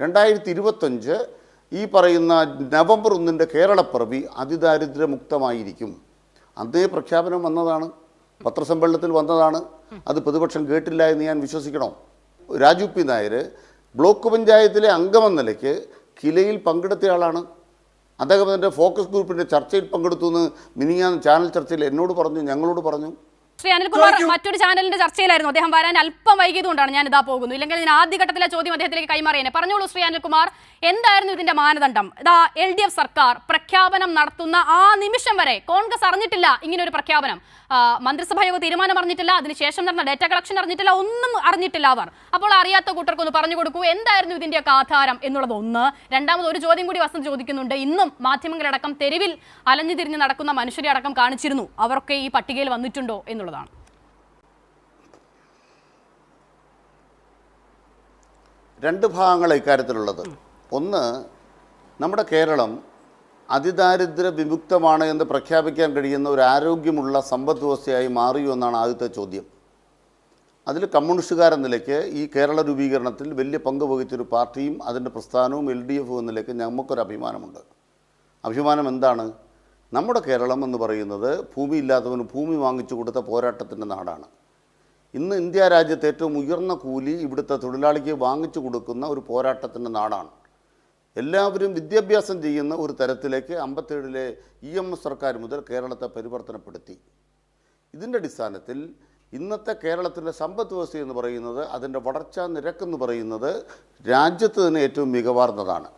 രണ്ടായിരത്തി ഇരുപത്തഞ്ച് ഈ പറയുന്ന നവംബർ ഒന്നിന്റെ കേരളപ്പിറവി അതിദാരിദ്ര്യമുക്തമായിരിക്കും. അന്നേ പ്രഖ്യാപനം വന്നതാണ് പത്രസമ്മേളനത്തിൽ വന്നതാണ്. അത് പ്രതിപക്ഷം കേട്ടില്ല എന്ന് ഞാൻ വിശ്വസിക്കണം. രാജു പി നായർ ബ്ലോക്ക് പഞ്ചായത്തിലെ അംഗമെന്ന നിലയ്ക്ക് കിലയിൽ പങ്കെടുത്തയാളാണ് അദ്ദേഹം അതിന്റെ ഫോക്കസ് ഗ്രൂപ്പിന്റെ ചർച്ചയിൽ പങ്കെടുത്തു എന്ന് മിനിങ്ങാൻ ചാനൽ ചർച്ചയിൽ എന്നോട് പറഞ്ഞു ഞങ്ങളോട് പറഞ്ഞു. ശ്രീ അനിൽകുമാർ മറ്റൊരു ചാനലിന്റെ ചർച്ചയിലായിരുന്നു. അദ്ദേഹം വരാൻ അല്പം വൈകിയതുകൊണ്ടാണ് ഞാൻ ഇതാ പോകുന്നു ഇല്ലെങ്കിൽ ഞാൻ ആദ്യഘട്ടത്തിലെ ചോദ്യം അദ്ദേഹത്തിലേക്ക് കൈമാറിയേനെ. പറഞ്ഞോളൂ ശ്രീ അനിൽകുമാർ എന്തായിരുന്നു ഇതിന്റെ മാനദണ്ഡം? ഇതാ എൽ ഡി എഫ് സർക്കാർ പ്രഖ്യാപനം നടത്തുന്ന ആ നിമിഷം വരെ കോൺഗ്രസ് അറിഞ്ഞിട്ടില്ല ഇങ്ങനെ ഒരു പ്രഖ്യാപനം. മന്ത്രിസഭായോഗ മന്ത്രിസഭാ യോഗ തീരുമാനം അറിഞ്ഞിട്ടില്ല അതിനുശേഷം നടന്ന ഡേറ്റ കളക്ഷൻ അറിഞ്ഞിട്ടില്ല ഒന്നും അറിഞ്ഞിട്ടില്ല അവർ. അപ്പോൾ അറിയാത്ത കൂട്ടർക്കൊന്ന് പറഞ്ഞു കൊടുക്കൂ എന്തായിരുന്നു ഇതിന്റെയൊക്കെ ആധാരം എന്നുള്ളത് ഒന്ന് രണ്ടാമത് ഒരു ചോദ്യം കൂടി വസന്ത് ചോദിക്കുന്നുണ്ട്. ഇന്നും മാധ്യമങ്ങളടക്കം തെരുവിൽ അലഞ്ഞു തിരിഞ്ഞ് നടക്കുന്ന മനുഷ്യരെ അടക്കം കാണിച്ചിരുന്നു. അവരൊക്കെ ഈ പട്ടികയിൽ വന്നിട്ടുണ്ടോ എന്നുള്ളതാണ് രണ്ട് ഭാഗങ്ങളാണ് ഇക്കാര്യത്തിലുള്ളത്. ഒന്ന് നമ്മുടെ കേരളം അതിദാരിദ്ര്യ വിമുക്തമാണ് എന്ന് പ്രഖ്യാപിക്കാൻ കഴിയുന്ന ഒരു ആരോഗ്യമുള്ള സമ്പദ് വ്യവസ്ഥയായി മാറിയോ എന്നാണ് ആദ്യത്തെ ചോദ്യം. അതിൽ കമ്മ്യൂണിസ്റ്റുകാരെന്ന നിലയ്ക്ക് ഈ കേരള രൂപീകരണത്തിൽ വലിയ പങ്ക് വഹിച്ചൊരു പാർട്ടിയും അതിന്റെ പ്രസ്ഥാനവും എൽ ഡി എഫും എന്ന നിലയ്ക്ക് നമുക്കൊരു അഭിമാനമുണ്ട്. അഭിമാനം എന്താണ്? നമ്മുടെ കേരളം എന്ന് പറയുന്നത് ഭൂമി ഇല്ലാത്തവന് ഭൂമി വാങ്ങിച്ചു കൊടുത്ത പോരാട്ടത്തിന്റെ നാടാണ്. ഇന്ന് ഇന്ത്യ രാജ്യത്ത് ഏറ്റവും ഉയർന്ന കൂലി ഇവിടുത്തെ തൊഴിലാളിക്ക് വാങ്ങിച്ചു കൊടുക്കുന്ന ഒരു പോരാട്ടത്തിന്റെ നാടാണ്. എല്ലാവരും വിദ്യാഭ്യാസം ചെയ്യുന്ന ഒരു തരത്തിലേക്ക് അമ്പത്തേഴിലെ ഇ എം എസ് സർക്കാർ മുതൽ കേരളത്തെ പരിവർത്തനപ്പെടുത്തി. ഇതിന്റെ അടിസ്ഥാനത്തിൽ ഇന്നത്തെ കേരളത്തിന്റെ സമ്പദ് വ്യവസ്ഥ എന്ന് പറയുന്നത് അതിന്റെ വളർച്ചാ നിരക്കെന്ന് പറയുന്നത് രാജ്യത്ത് തന്നെ ഏറ്റവും മികവാർന്നതാണ്.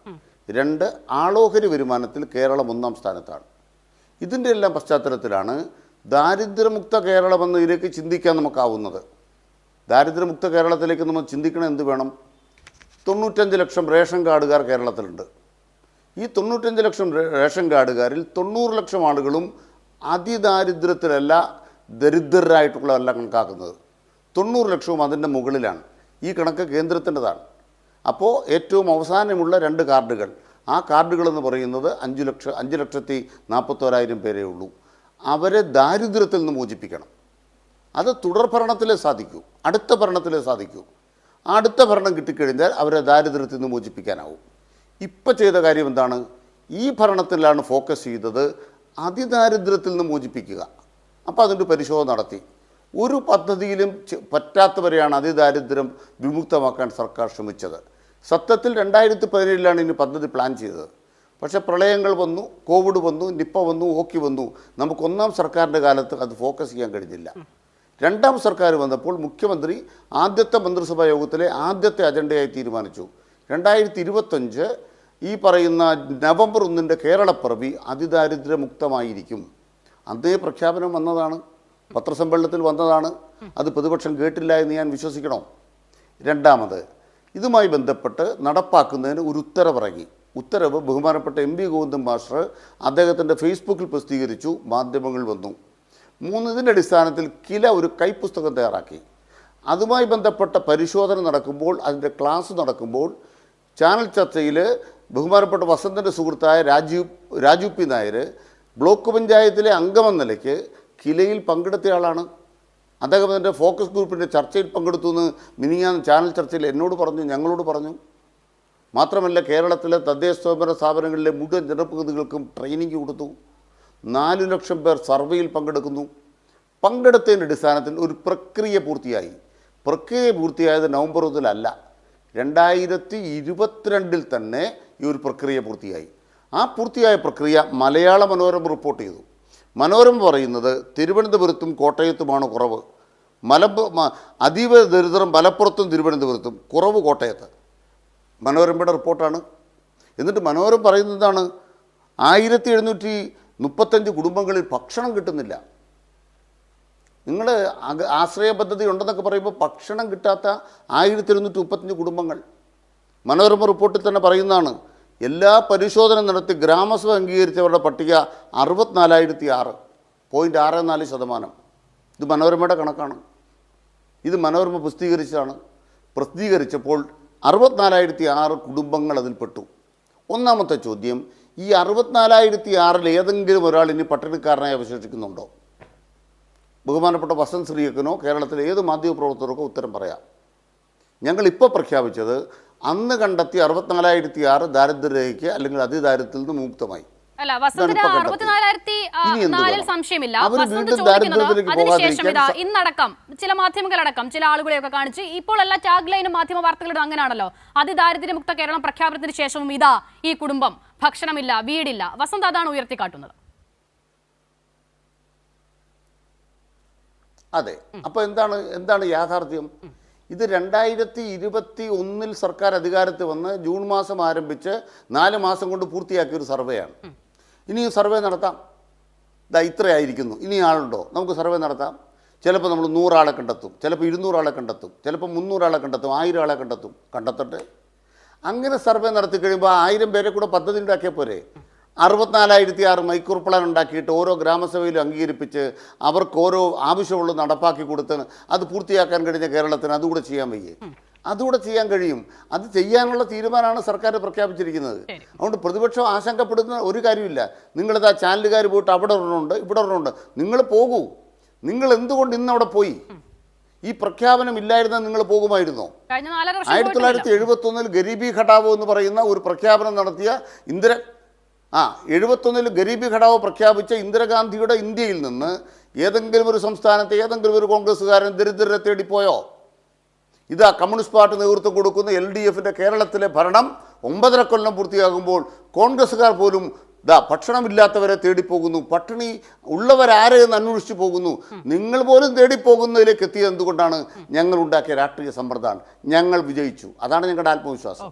രണ്ട് ആളോഹരി വരുമാനത്തിൽ കേരളം ഒന്നാം സ്ഥാനത്താണ്. ഇതിന്റെ എല്ലാം പശ്ചാത്തലത്തിലാണ് ദാരിദ്ര്യമുക്ത കേരളമെന്ന് ഇതിലേക്ക് ചിന്തിക്കാൻ നമുക്കാവുന്നത്. ദാരിദ്ര്യമുക്ത കേരളത്തിലേക്ക് നമ്മൾ ചിന്തിക്കണം എന്ത് വേണം? തൊണ്ണൂറ്റഞ്ച് ലക്ഷം റേഷൻ കാർഡുകാർ കേരളത്തിലുണ്ട്. ഈ തൊണ്ണൂറ്റഞ്ച് ലക്ഷം റേഷൻ കാർഡുകാരിൽ തൊണ്ണൂറ് ലക്ഷം ആളുകളും അതിദാരിദ്ര്യത്തിലല്ല ദരിദ്രരായിട്ടുള്ളതല്ല കണക്കാക്കുന്നത്. തൊണ്ണൂറ് ലക്ഷവും അതിന്റെ മുകളിലാണ്. ഈ കണക്ക് കേന്ദ്രത്തിന്റെതാണ്. അപ്പോൾ ഏറ്റവും അവസാനമുള്ള രണ്ട് കാർഡുകൾ ആ കാർഡുകളെന്ന് പറയുന്നത് അഞ്ച് ലക്ഷം അഞ്ച് ലക്ഷത്തി നാൽപ്പത്തോരായിരം പേരേ ഉള്ളൂ. അവരെ ദാരിദ്ര്യത്തിൽ നിന്ന് മോചിപ്പിക്കണം. അത് തുടർ ഭരണത്തിലേ സാധിക്കൂ. അടുത്ത ഭരണത്തിലേ സാധിക്കൂ. അടുത്ത ഭരണം കിട്ടിക്കഴിഞ്ഞാൽ അവരെ ദാരിദ്ര്യത്തിൽ നിന്ന് മോചിപ്പിക്കാനാവും. ഇപ്പം ചെയ്ത കാര്യം എന്താണ്? ഈ ഭരണത്തിലാണ് ഫോക്കസ് ചെയ്തത് അതിദാരിദ്ര്യത്തിൽ നിന്ന് മോചിപ്പിക്കുക. അപ്പോൾ അതിന്റെ പരിശോധന നടത്തി. ഒരു പദ്ധതിയിലും പറ്റാത്തവരെയാണ് അതിദാരിദ്ര്യം വിമുക്തമാക്കാൻ സർക്കാർ ശ്രമിച്ചത്. സത്യത്തിൽ രണ്ടായിരത്തി പതിനേഴിലാണ് ഇനി പദ്ധതി പ്ലാൻ ചെയ്തത്. പക്ഷേ പ്രളയങ്ങൾ വന്നു കോവിഡ് വന്നു നിപ്പ വന്നു ഓക്കി വന്നു. നമുക്ക് ഒന്നാം സർക്കാരിന്റെ കാലത്ത് അത് ഫോക്കസ് ചെയ്യാൻ കഴിഞ്ഞില്ല. രണ്ടാം സർക്കാർ വന്നപ്പോൾ മുഖ്യമന്ത്രി ആദ്യത്തെ മന്ത്രിസഭാ യോഗത്തിലെ ആദ്യത്തെ അജണ്ടയായി തീരുമാനിച്ചു. രണ്ടായിരത്തി ഇരുപത്തഞ്ച് ഈ പറയുന്ന നവംബർ ഒന്നിന്റെ കേരളപ്പിറവി അതിദാരിദ്ര്യമുക്തമായിരിക്കും. അന്നേ പ്രഖ്യാപനം വന്നതാണ് പത്രസമ്മേളനത്തിൽ വന്നതാണ്. അത് പ്രതിപക്ഷം കേട്ടില്ല എന്ന് ഞാൻ വിശ്വസിക്കണം? രണ്ടാമത് ഇതുമായി ബന്ധപ്പെട്ട് നടപ്പാക്കുന്നതിന് ഒരു ഉത്തരവിറങ്ങി. ഉത്തരവ് ബഹുമാനപ്പെട്ട എം പി ഗോവിന്ദൻ മാസ്റ്റർ അദ്ദേഹത്തിന്റെ ഫേസ്ബുക്കിൽ പ്രസിദ്ധീകരിച്ചു മാധ്യമങ്ങൾ വന്നു. മൂന്നിതിന്റെ അടിസ്ഥാനത്തിൽ കില ഒരു കൈപ്പുസ്തകം തയ്യാറാക്കി. അതുമായി ബന്ധപ്പെട്ട പരിശോധന നടക്കുമ്പോൾ അതിന്റെ ക്ലാസ് നടക്കുമ്പോൾ ചാനൽ ചർച്ചയിൽ ബഹുമാനപ്പെട്ട വസന്തന്റെ സുഹൃത്തായ രാജീവ് രാജു പി നായർ ബ്ലോക്ക് പഞ്ചായത്തിലെ അംഗമെന്ന നിലയ്ക്ക് കിലയിൽ പങ്കെടുത്തയാളാണ് അദ്ദേഹം അതിന്റെ ഫോക്കസ് ഗ്രൂപ്പിന്റെ ചർച്ചയിൽ പങ്കെടുത്തു എന്ന് മിനിങ്ങാൻ ചാനൽ ചർച്ചയിൽ എന്നോട് പറഞ്ഞു ഞങ്ങളോട് പറഞ്ഞു. മാത്രമല്ല കേരളത്തിലെ തദ്ദേശ സ്വയംഭരണ സ്ഥാപനങ്ങളിലെ മുഴുവൻ ജനപ്രതിനിധികൾക്കും ട്രെയിനിങ് കൊടുത്തു. നാലു ലക്ഷം പേർ സർവേയിൽ പങ്കെടുക്കുന്നു. പങ്കെടുത്തതിന്റെ അടിസ്ഥാനത്തിൽ ഒരു പ്രക്രിയ പൂർത്തിയായി. പ്രക്രിയ പൂർത്തിയായത് നവംബർ മുതലല്ല. രണ്ടായിരത്തി ഇരുപത്തിരണ്ടിൽ തന്നെ ഈ ഒരു പ്രക്രിയ പൂർത്തിയായി. ആ പൂർത്തിയായ പ്രക്രിയ മലയാള മനോരമ റിപ്പോർട്ട് ചെയ്തു. മനോരമ പറയുന്നത് തിരുവനന്തപുരത്തും കോട്ടയത്തുമാണ് കുറവ്. മലപ്പ അതീവ ദരിദ്രം മലപ്പുറത്തും തിരുവനന്തപുരത്തും കുറവ് കോട്ടയത്ത്. മനോരമയുടെ റിപ്പോർട്ടാണ്. എന്നിട്ട് മനോരമ പറയുന്നതാണ് ആയിരത്തി എഴുന്നൂറ്റി മുപ്പത്തഞ്ച് കുടുംബങ്ങളിൽ ഭക്ഷണം കിട്ടുന്നില്ല. നിങ്ങൾ ആശ്രയ പദ്ധതി ഉണ്ടെന്നൊക്കെ പറയുമ്പോൾ ഭക്ഷണം കിട്ടാത്ത ആയിരത്തി എഴുന്നൂറ്റി മുപ്പത്തഞ്ച് കുടുംബങ്ങൾ. മനോരമ റിപ്പോർട്ടിൽ തന്നെ പറയുന്നതാണ്. എല്ലാ പരിശോധന നടത്തി ഗ്രാമസഭ അംഗീകരിച്ചവരുടെ പട്ടിക അറുപത്തിനാലായിരത്തി ആറ് പോയിന്റ് ആറ് നാല് ശതമാനം. ഇത് മനോരമയുടെ കണക്കാണ്. ഇത് മനോരമ പ്രസിദ്ധീകരിച്ചതാണ്. പ്രസിദ്ധീകരിച്ചപ്പോൾ അറുപത്തിനാലായിരത്തി ആറ് കുടുംബങ്ങൾ അതിൽപ്പെട്ടു ഒന്നാമത്തെ ചോദ്യം ഈ അറുപത്തിനാലായിരത്തി ആറിൽ ഏതെങ്കിലും ഒരാൾ ഇനി പട്ടിണിക്കാരനായി അവശേഷിക്കുന്നുണ്ടോ? ബഹുമാനപ്പെട്ട വസന്ത് ശ്രീയക്കനോ കേരളത്തിലെ ഏത് മാധ്യമപ്രവർത്തകർക്കോ ഉത്തരം പറയാം. ഞങ്ങളിപ്പോൾ പ്രഖ്യാപിച്ചത് അന്ന് കണ്ടെത്തിയ അറുപത്തിനാലായിരത്തി ആറ് ദാരിദ്ര്യരേഖയ്ക്ക് അല്ലെങ്കിൽ അതിദാരിദ്ര്യത്തിൽ നിന്ന് മുക്തമായി. ഇന്നടക്കം ചില മാധ്യമങ്ങളടക്കം ചില ആളുകളെയൊക്കെ കാണിച്ച് ഇപ്പോൾ എല്ലാ ടാഗ് ലൈനും മാധ്യമ വാർത്തകളും അങ്ങനെയാണല്ലോ അതിദാരിദ്ര്യമുക്ത കേരളം പ്രഖ്യാപനത്തിന് ശേഷവും ഇതാ ഈ കുടുംബം. ഭക്ഷണമില്ല വീടില്ല. വസന്ത അതാണ് ഉയർത്തിക്കാട്ടുന്നത്. അതെ. അപ്പൊ എന്താണ് എന്താണ് യാഥാർത്ഥ്യം? ഇത് രണ്ടായിരത്തി ഇരുപത്തി ഒന്നിൽ സർക്കാർ അധികാരത്തിൽ വന്ന് ജൂൺ മാസം ആരംഭിച്ച് നാല് മാസം കൊണ്ട് പൂർത്തിയാക്കിയ ഒരു സർവേയാണ് ഇനിയും സർവേ നടത്താം. ഇതാ ഇത്രയായിരിക്കുന്നു. ഇനി ആളുണ്ടോ? നമുക്ക് സർവേ നടത്താം. ചിലപ്പോൾ നമ്മൾ നൂറാളെ കണ്ടെത്തും. ചിലപ്പോൾ ഇരുന്നൂറാളെ കണ്ടെത്തും. ചിലപ്പോൾ മുന്നൂറാളെ കണ്ടെത്തും. ആയിരം ആളെ കണ്ടെത്തും. കണ്ടെത്തട്ടെ. അങ്ങനെ സർവേ നടത്തി കഴിയുമ്പോൾ ആയിരം പേരെ കൂടെ പദ്ധതി ഉണ്ടാക്കിയ പോരെ? അറുപത്തിനാലായിരത്തി ആറ് മൈക്രോ പ്ലാൻ ഉണ്ടാക്കിയിട്ട് ഓരോ ഗ്രാമസഭയിലും അംഗീകരിപ്പിച്ച് അവർക്ക് ഓരോ ആവശ്യമുള്ളത് നടപ്പാക്കി കൊടുത്ത് അത് പൂർത്തിയാക്കാൻ കഴിഞ്ഞ കേരളത്തിന് അതുകൂടെ ചെയ്യാൻ വയ്യേ. അതുകൂടെ ചെയ്യാൻ കഴിയും. അത് ചെയ്യാനുള്ള തീരുമാനമാണ് സർക്കാർ പ്രഖ്യാപിച്ചിരിക്കുന്നത്. അതുകൊണ്ട് പ്രതിപക്ഷം ആശങ്കപ്പെടുന്ന ഒരു കാര്യമില്ല. നിങ്ങളിത് ആ ചാനലുകാർ പോയിട്ട് അവിടെ ഒരെണ്ണമുണ്ട് ഇവിടെ ഒരെണ്ണമുണ്ട്. നിങ്ങൾ പോകൂ. നിങ്ങൾ എന്തുകൊണ്ട് ഇന്ന് അവിടെ പോയി? ഈ പ്രഖ്യാപനം ഇല്ലായിരുന്നാൽ നിങ്ങൾ പോകുമായിരുന്നോ? ആയിരത്തി തൊള്ളായിരത്തി എഴുപത്തി ഒന്നിൽ ഗരീബി ഘടാവോ എന്ന് പറയുന്ന ഒരു പ്രഖ്യാപനം നടത്തിയ ഇന്ദിര ആ എഴുപത്തൊന്നിൽ ഗരീബി ഘടാവ് പ്രഖ്യാപിച്ച ഇന്ദിരാഗാന്ധിയുടെ ഇന്ത്യയിൽ നിന്ന് ഏതെങ്കിലും ഒരു സംസ്ഥാനത്തെ ഏതെങ്കിലും ഒരു കോൺഗ്രസ്സുകാരൻ ദരിദ്രരെ തേടിപ്പോയോ? ഇതാ കമ്മ്യൂണിസ്റ്റ് പാർട്ടി നേതൃത്വം കൊടുക്കുന്ന എൽ ഡി എഫിന്റെ കേരളത്തിലെ ഭരണം ഒമ്പതര കൊല്ലം പൂർത്തിയാകുമ്പോൾ കോൺഗ്രസ്സുകാർ പോലും ദാ ഭക്ഷണമില്ലാത്തവരെ തേടിപ്പോകുന്നു. പട്ടിണി ഉള്ളവരാരെ എന്ന് അന്വേഷിച്ചു പോകുന്നു. നിങ്ങൾ പോലും തേടിപ്പോകുന്നതിലേക്ക് എത്തിയത് എന്തുകൊണ്ടാണ്? ഞങ്ങൾ ഉണ്ടാക്കിയ രാഷ്ട്രീയ സമ്പ്രദായം ഞങ്ങൾ വിജയിച്ചു. അതാണ് ഞങ്ങളുടെ ആത്മവിശ്വാസം.